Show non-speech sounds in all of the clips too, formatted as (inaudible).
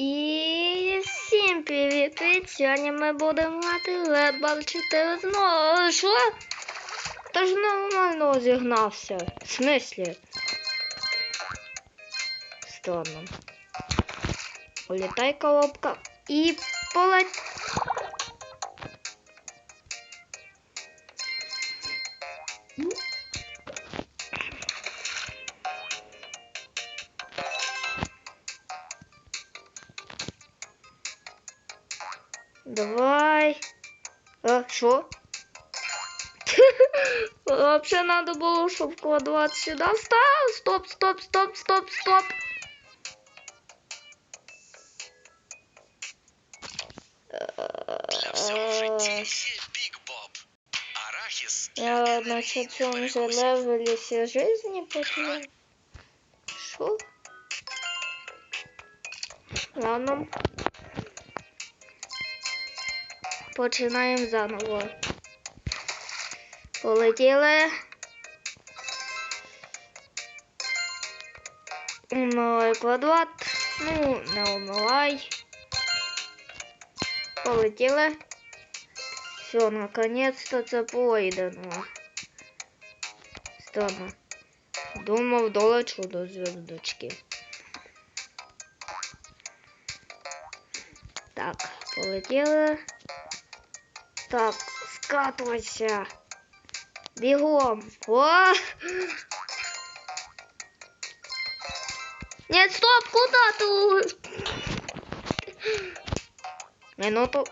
І всім привіт! Сьогодні ми будемо грати Red Ball 4 знову. Що? Та ж нормально зігнався. В смислі? Странно. Улітай коробка і полеть. Давай. А, що? (laughs) Вообще надо було, щоб вкладувати сюди. Став! Стоп, стоп, стоп, стоп, стоп. Для всього в житті є Бік Боб. Арахіс для Я на енергії цьому же перекусів. левелі всі жизни потерял. Що? Ладно. Починаємо заново. Полетіли. Умивай квадрат. Ну, не умивай. Полетіли. Все, наконец-то це пройдено. Странно. Думав, долечу до звездочки. Так, полетіли. Так, скатывайся. Бегом. О! Нет, стоп, куда ты? Минуту.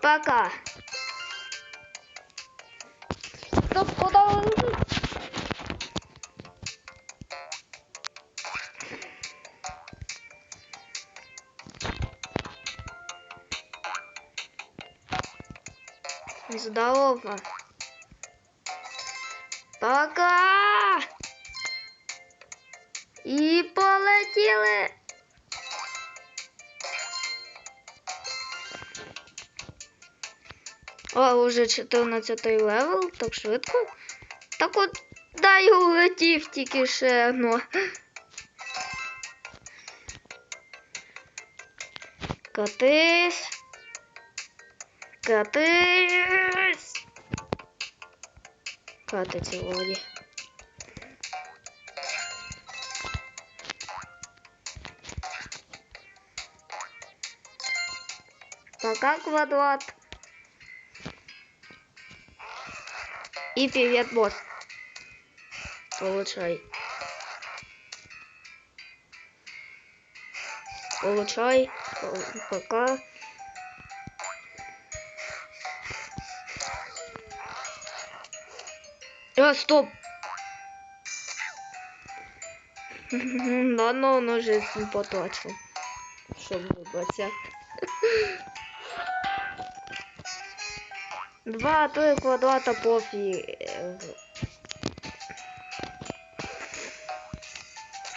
Пока. Стоп, куда Здорово. Пока. І полетіли. О, уже 14 левел, так швидко. Так от дай улетів тільки ще, ну. Катись. Катись. Катиться вроді. Пока, квадрат. И привет, босс. Получай. Получай. Пол- Пока. А, стоп. (laughs) Да, но он уже не поточил. Щоб вибратися. Два, три квадрата пофіг.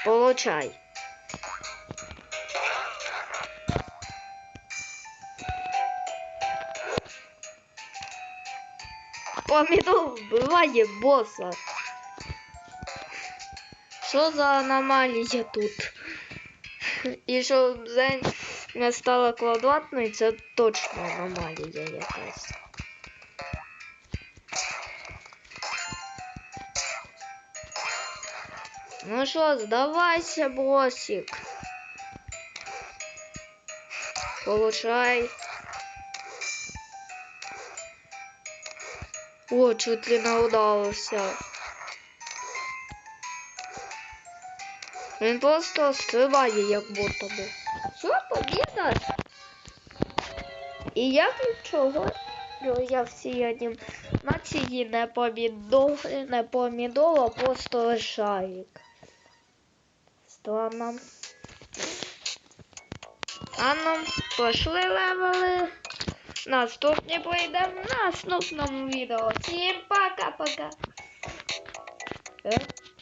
Получай. Помідор вбиває боса. Що за аномалія тут? І що Зень не стала квадратною, це точно аномалія якась. Ну що, здавайся, босик. Получай. О, чуть ли не удалося. Він просто стрибає, як будто би. Що, побіда? І я нічого. Я всі однім нації не помідор, не помідор, а просто лишаєк. Странно. А ну, пошли левели. Наступні пройдемо в наступному відео. Всім пока-пока. Е?